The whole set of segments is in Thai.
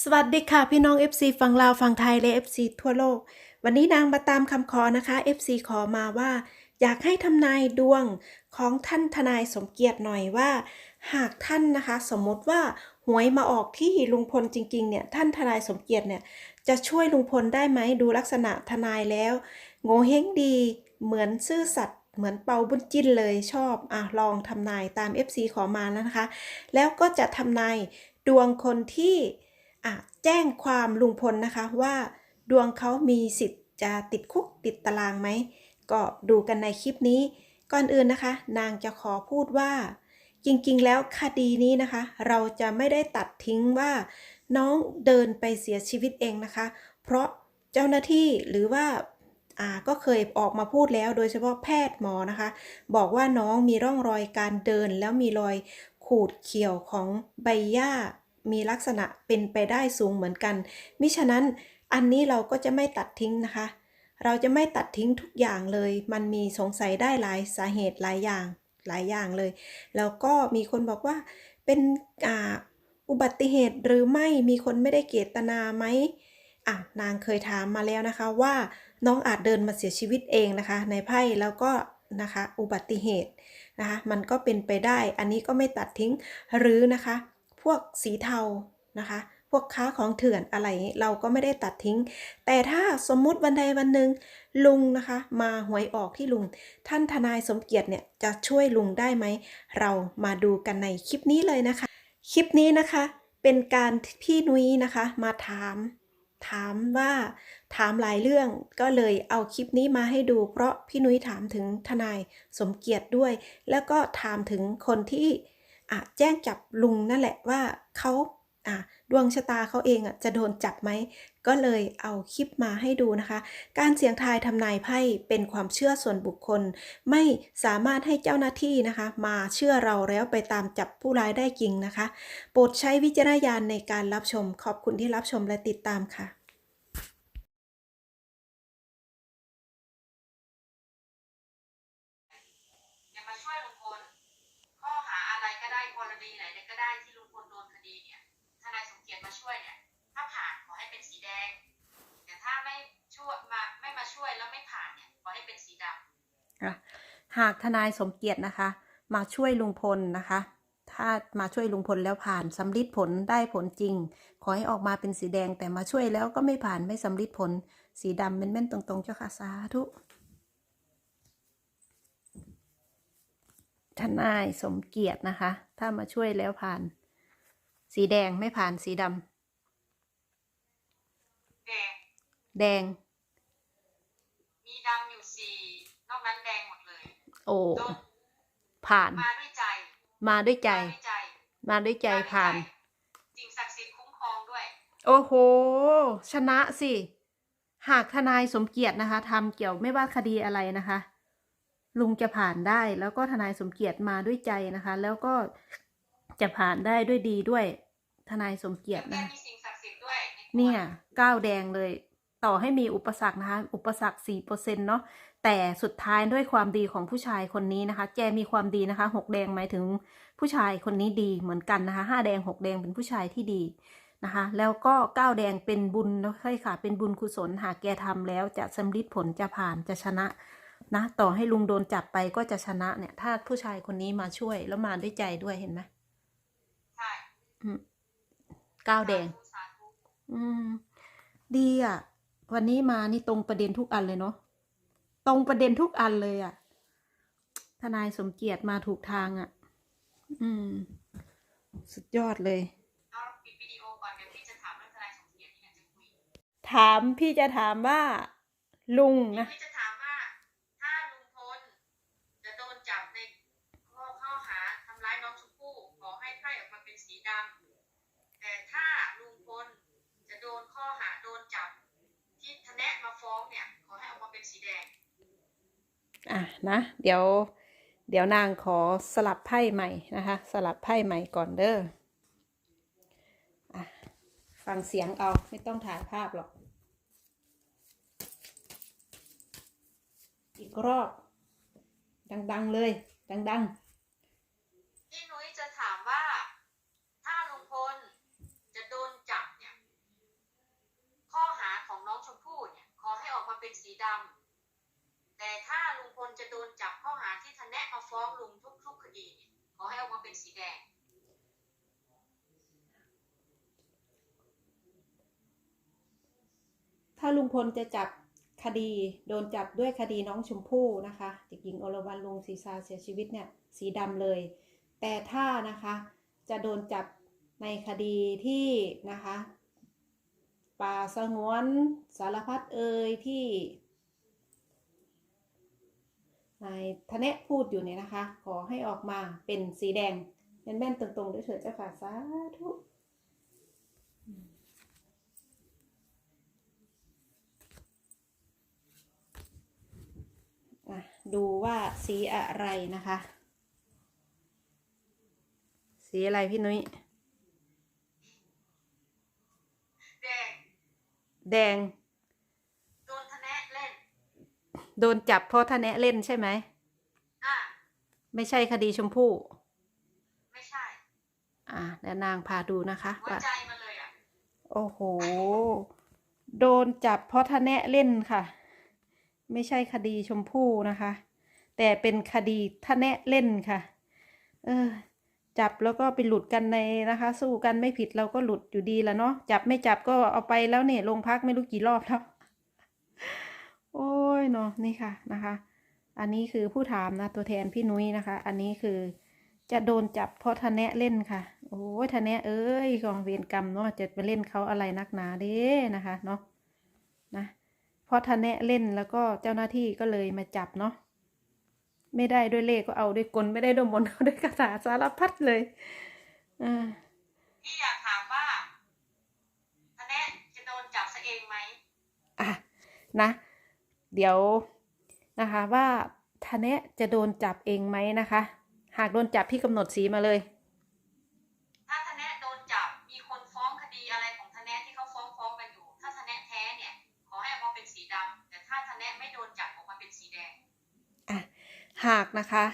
สวัสดีค่ะ พี่น้อง FC ฝั่งลาวฝั่งไทยและ FC ทั่วโลก วันนี้นางมาตามคำขอนะคะ FC ขอมาว่า อยากให้ทำนายดวงของท่านทนายสมเกียรติหน่อยว่า หากท่านนะคะ สมมติว่าหวยมาออกที่ลุงพลจริง ๆ เนี่ยท่านทนายสมเกียรติเนี่ยจะช่วยลุงพลได้ไหมดูลักษณะทนายแล้ว โง่เฮงดีเหมือนซื่อสัตย์เหมือนเปาบุญจิ้นเลยชอบอะลองทำนายตาม FC ขอมาแล้วนะคะ แล้วก็จะทำนายดวงคนที่ แจ้งความลุงพลนะคะว่า ดวงเขามีสิทธิ์จะติดคุกติดตารางไหม ก็ดูกันในคลิปนี้ ก่อนอื่นนะคะ นางจะขอพูดว่า จริงๆ แล้วคดีนี้นะคะ เราจะไม่ได้ตัดทิ้งว่า น้องเดินไปเสียชีวิตเองนะคะ เพราะเจ้าหน้าที่หรือว่า่าก็เคยออกมาพูดแล้วโดยเฉพาะแพทย์หมอนะคะ บอกว่าน้องมีร่องรอยการเดินแล้วมีรอยขูดเขียวของใบหญ้า มีลักษณะเป็นไปได้สูงเหมือนกัน มิฉะนั้นอันนี้เราก็จะไม่ตัดทิ้งนะคะ เราจะไม่ตัดทิ้งทุกอย่างเลย มันมีสงสัยได้หลายสาเหตุหลายอย่างหลายอย่างเลย แล้วก็มีคนบอกว่าเป็นอ่าอุบัติเหตุหรือไม่มีคนไม่ได้เจตนาไหมอะนางเคยถามมาแล้วนะคะว่าน้องอาจเดินมาเสียชีวิตเองนะคะ ในไพ่แล้วก็นะคะอุบัติเหตุนะคะมันก็เป็นไปได้ อันนี้ก็ไม่ตัดทิ้งหรือนะคะ พวกสีเทานะคะ พวกค้าของเถื่อนอะไรเราก็ไม่ได้ตัดทิ้ง แต่ถ้าสมมุติวันใดวันหนึ่งลุงนะคะ มาหวยออกที่ลุง ท่านทนายสมเกียรติเนี่ยจะช่วยลุงได้ไหม เรามาดูกันในคลิปนี้เลยนะคะ คลิปนี้นะคะเป็นการพี่นุ้ยนะคะมาถามถามว่าถามหลายเรื่องก็เลยเอาคลิปนี้มาให้ดู เพราะพี่นุ้ยถามถึงทนายสมเกียรติด้วย แล้วก็ถามถึงคนที่ แจ้งจับลุงนั่นแหละว่าเขาอะดวงชะตาเขาเองอะจะโดนจับไหม ก็เลยเอาคลิปมาให้ดูนะคะ การเสี่ยงทายทำนายไพ่เป็นความเชื่อส่วนบุคคล ไม่สามารถให้เจ้าหน้าที่นะคะ มาเชื่อเราแล้วไปตามจับผู้ร้ายได้จริงนะคะ โปรดใช้วิจารณญาณในการรับชม ขอบคุณที่รับชมและติดตามค่ะ อย่ามาช่วยลุงพล ข้อหาอะไร ก็ได้กรณีไหนก็ได้ที่ลุงพลโดนคดีเนี่ยทนายสมเกียรติมาช่วยเนี่ย ถ้าผ่านขอให้เป็นสีแดง แต่ถ้าไม่ช่วยมาไม่มาช่วยแล้วไม่ผ่านเนี่ยขอให้เป็นสีดำหากทนายสมเกียรตินะคะ มาช่วยลุงพลนะคะ ถ้ามาช่วยลุงพลแล้วผ่านสำลิดผลได้ผลจริง ขอให้ออกมาเป็นสีแดงแต่มาช่วยแล้วก็ไม่ผ่านไม่สำลิดผล สีดำเป็นแม่นๆตรงๆเจ้าค่ะสาธุ ทนายสมเกียรตินะคะ ถ้ามาช่วยแล้วผ่าน สีแดงไม่ผ่านสีดแดงำแดง มีดำอยู่สี่นอกนั้นแดงหมดเลย โอ้โดนผ่าน มาด้วยใจ มาด้วยใจ มาด้วยใจมาด้วยใจผ่าน สิ่งศักดิ์สิทธิ์คุ้มครองด้วย โอ้โห ชนะสิ หากทนายสมเกียรตินะคะทำเกี่ยวไม่ว่าคดีอะไรนะคะ ลุงจะผ่านได้ แล้วก็ทนายสมเกียรติมาด้วยใจนะคะ แล้วก็จะผ่านได้ด้วยดีด้วย ทนายสมเกียรติและนะมีสิ่งศักดิ์สิทธิ์ด้วยในตัวเนี่ยก้าวแดงเลย ต่อให้มีอุปสรรคนะคะ อุปสรรคสี่เปอร์เซ็นเนาะแต่สุดท้ายด้วยความดีของผู้ชายคนนี้นะคะแกมีความดีนะคะหกแดงหมายถึงผู้ชายคนนี้ดีเหมือนกันนะคะห้าแดงหกแดงเป็นผู้ชายที่ดีนะคะ แล้วก็ก้าวแดงเป็นบุญนะใช่ค่ะ เป็นบุญกุศลหากแกทำแล้วจะสำลิดผลจะผ่านจะชนะ นะต่อให้ลุงโดนจับไปก็จะชนะเนี่ย ถ้าผู้ชายคนนี้มาช่วยแล้วมาด้วยใจด้วยเห็นไหมใช่อืมก้าวแดงสาธุอืม ดีอะ วันนี้มานี่ตรงประเด็นทุกอันเลยเนาะตรงประเด็นทุกอันเลยอะ ทนายสมเกียรติมาถูกทางอะ อืม สุดยอดเลยเอาปิดวิดีโอก่อนเดี๋ยวพี่จะถามเรื่องทนายสมเกียรติที่อยากจะคุยถามพี่จะถามว่า ลุงนะ พี่จะถามว่าถ้าลุงพลจะโดนจับในข้อข้อหาทำร้ายน้องชมพู่ขอให้ไพ่ออกมาเป็นสีดำแต่ถ้าลุงพลจะโดนข้อหาโดนจับ ที่ทนายมาฟ้อง เนี่ยขอให้ออกมาเป็นสีแดง อะนะเดี๋ยวเดี๋ยวนางขอสลับไพ่ใหม่นะคะ สลับไพ่ใหม่ก่อนเด้ออะฟังเสียงเอาไม่ต้องถ่ายภาพหรอก อีกรอบ ดัง ๆ เลย ดังพี่นุ้ยจะถามว่า ถ้าลุงพลจะโดนจับเนี่ย สีดำแต่ถ้าลุงพลจะโดนจับข้อหาที่ทนแนะมาฟ้องลุงทุกๆคดีเนี่ยขอให้ออกมาเป็นสีแดงถ้าลุงพลจะจับคดีโดนจับด้วยคดีน้องชมพู่นะคะเด็กหญิงอรวรรณลุงศรีสาเสียชีวิตเนี่ยสีดำเลย แต่ถ้านะคะจะโดนจับในคดีที่นะคะ ป่าสงวนสารพัดเอ่ยที่นายทเนะพูดอยู่เนี่ยนะคะ ขอให้ออกมาเป็นสีแดงแม่นๆตรงๆด้วยเถิดเจ้าค่ะสาธุดูว่าสีอะไรนะคะ สีอะไรพี่นุ้ย แดง แดง โดนทนแนะเล่น โดนจับเพราะท่าแนะเล่นใช่ไหม อะไม่ใช่คดีชมพู่ ไม่ใช่ อะเดี๋ยวนางพาดูนะคะหัวว่าใจมาเลยอะ โอ้โห โดนจับเพราะท่าแนะเล่นค่ะ ไม่ใช่คดีชมพู่นะคะ แต่เป็นคดีท่าแนะเล่นค่ะ เออ จับแล้วก็ไปหลุดกันในนะคะ สู้กันไม่ผิดเราก็หลุดอยู่ดีแล้วเนาะจับไม่จับก็เอาไปแล้วเนี่ยโรงพักไม่รู้กี่รอบแล้ว โอ้ยเนาะนี่ค่ะนะคะ อันนี้คือผู้ถามนะตัวแทนพี่นุ้ยนะคะ อันนี้คือจะโดนจับเพราะทะแนะเล่นค่ะ โอ้ยทะแนะเอ้ยกองเวรกรรมเนาะจะไปเล่นเขาอะไรนักหนาเด้นะคะเนาะนะเพราะทะแนะเล่นแล้วก็เจ้าหน้าที่ก็เลยมาจับเนาะ ไม่ได้ด้วยเลขก็เอาด้วยกลไม่ได้ด้วยมนต์เอาด้วยคาถาสารพัดเลยอ่าพี่อยากถามว่าทนแนะจะโดนจับซะเองไหมอะนะ เดี๋ยวนะคะว่าทะเนะจะโดนจับเองไหมนะคะ หากโดนจับพี่กำหนดสีมาเลย หากนะคะ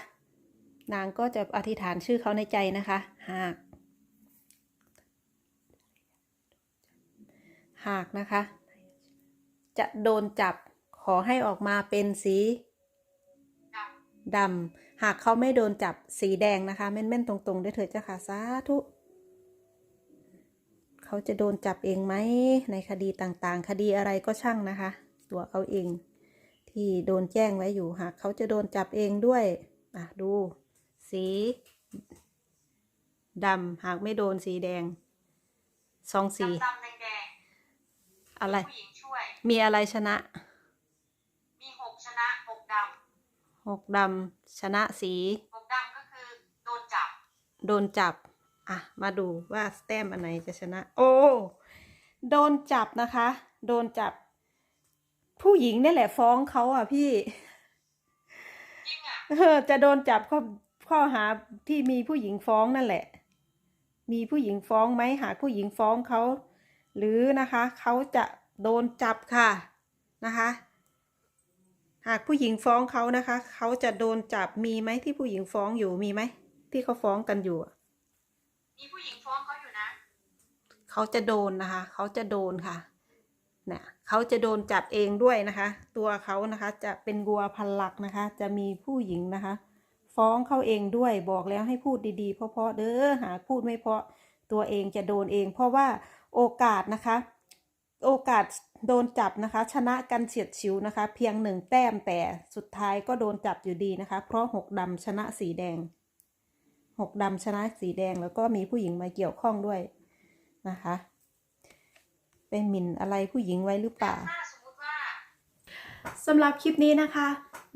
นางก็จะอธิษฐานชื่อเขาในใจนะคะ หาก หากนะคะ จะโดนจับขอให้ออกมาเป็นสีดำหากเขาไม่โดนจับสีแดงนะคะแม่นๆตรงๆด้วยเถิดเจ้าค่ะสาธุเขาจะโดนจับเองไหมในคดีต่างๆ คดีอะไรก็ช่างนะคะ ตัวเขาเอง ที่โดนแจ้งไว้อยู่หากเขาจะโดนจับเองด้วยอะดู สีดำหากไม่โดนสีแดงสองำสีดำๆแดงอะไรๆผู้หญิงช่วยมีอะไรชนะ มีหกชนะหกดหกดำชนะสีำหกดำก็คือโดนจับ โดนจับ อะ มาดูว่าสแต้มอันไหนจะชนะ โอ้ โดนจับนะคะ โดนจับ ผู้หญิงนี่แหละฟ้องเขาอะพี่จริงอะเออจะโดนจับข้อข้อหาที่มีผู้หญิงฟ้องนั่นแหละ มีผู้หญิงฟ้องไหมหากผู้หญิงฟ้องเขา หรือนะคะเขาจะโดนจับค่ะนะคะ หากผู้หญิงฟ้องเขานะคะ เขาจะโดนจับมีไหมที่ผู้หญิงฟ้องอยู่มีไหมที่เขาฟ้องกันอยู่อะมีผู้หญิงฟ้องเขาอยู่นะ เขาจะโดนนะคะ เขาจะโดนค่ะ เนี่ยเขาจะโดนจับเองด้วยนะคะ ตัวเขานะคะจะเป็นวัวพันหลักนะคะ จะมีผู้หญิงนะคะ ฟ้องเขาเองด้วยบอกแล้วให้พูดดีๆ เพราะๆเด้อหาพูดไม่เพราะตัวเองจะโดนเอง เพราะว่าโอกาสนะคะ โอกาสโดนจับนะคะ ชนะกันเฉียดฉิวนะคะ เพียงหนึ่งแต้มแต่สุดท้ายก็โดนจับอยู่ดีนะคะ เพราะหกดำชนะสีแดงหกดำชนะสีแดงแล้วก็มีผู้หญิงมาเกี่ยวข้องด้วยนะคะ ไปหมิ่นอะไรผู้หญิงไว้หรือเปล่าถ้าสมมติว่าสำหรับคลิปนี้นะคะ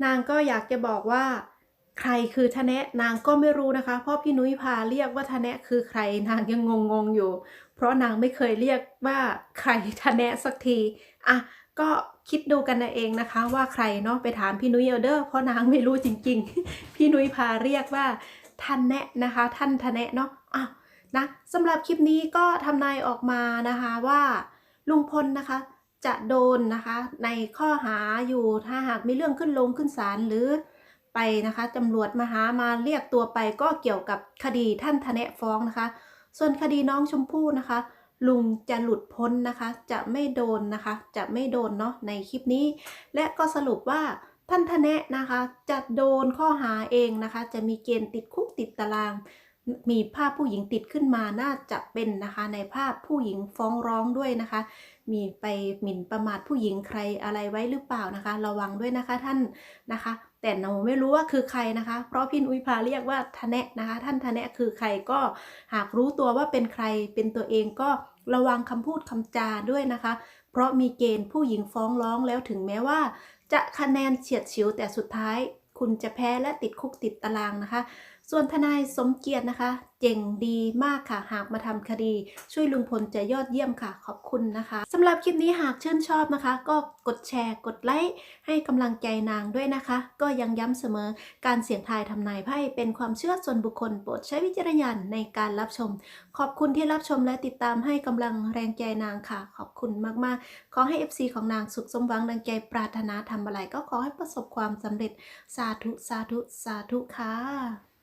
นางก็อยากจะบอกว่า ใครคือทะแนะนางก็ไม่รู้นะคะ เพราะพี่นุ้ยพาเรียกว่าทะแนะคือใครนางยังงงๆอยู่ เพราะนางไม่เคยเรียกว่าใครทะแนะสักทีอะก็คิดดูกันเองนะคะ ว่าใครเนาะไปถามพี่นุ้ยเอาเด้อเพราะนางไม่รู้จริง ๆ พี่นุ้ยพาเรียกว่าท่านแนะนะคะ ท่านทะแนะเนาะอะนะสำหรับคลิปนี้ก็ทำนายออกมานะคะว่า ลุงพลนะคะ จะโดนนะคะในข้อหาอยู่ถ้าหากมีเรื่องขึ้นลงขึ้นศาลหรือไปนะคะตำรวจมาหามาเรียกตัวไปก็เกี่ยวกับคดีท่านทะเนฟ้องนะคะ ส่วนคดีน้องชมพู่นะคะ ลุงจะหลุดพ้นนะคะ จะไม่โดนนะคะ จะไม่โดนเนาะในคลิปนี้ และก็สรุปว่าท่านทนะนะคะ จะโดนข้อหาเองนะคะ จะมีเกณฑ์ติดคุกติดตาราง มีภาพผู้หญิงติดขึ้นมาน่าจะเป็นนะคะ ในภาพผู้หญิงฟ้องร้องด้วยนะคะ มีไปหมิ่นประมาทผู้หญิงใครอะไรไว้หรือเปล่านะคะ ระวังด้วยนะคะท่านนะคะ แต่หนูไม่รู้ว่าคือใครนะคะ เพราะพี่นุ้ยพาเรียกว่าทะแนะนะคะ ท่านทะแนะคือใครก็หากรู้ตัวว่าเป็นใครเป็นตัวเองก็ระวังคำพูดคำจาด้วยนะคะ เพราะมีเกณฑ์ผู้หญิงฟ้องร้องแล้วถึงแม้ว่า จะคะแนนเฉียดฉิวแต่สุดท้าย คุณจะแพ้และติดคุกติดตารางนะคะ ส่วนทนายสมเกียรตินะคะ เจ๋งดีมากค่ะ หากมาทำคดี ช่วยลุงพลจะยอดเยี่ยมค่ะ ขอบคุณนะคะสำหรับคลิปนี้หากชื่นชอบนะคะ ก็กดแชร์กดไลค์ให้กำลังใจนางด้วยนะคะ ก็ยังย้ำเสมอการเสี่ยงทายทำนายไพ่เป็นความเชื่อส่วนบุคคลโปรดใช้วิจารณญาณในการรับชม ขอบคุณที่รับชมและติดตามให้กำลังแรงใจนางค่ะ ขอบคุณมากๆ ขอให้ FC ของนางสุขสมหวังดังใจปรารถนาทำอะไรก็ขอให้ประสบความสำเร็จสาธุสาธุสาธุค่ะ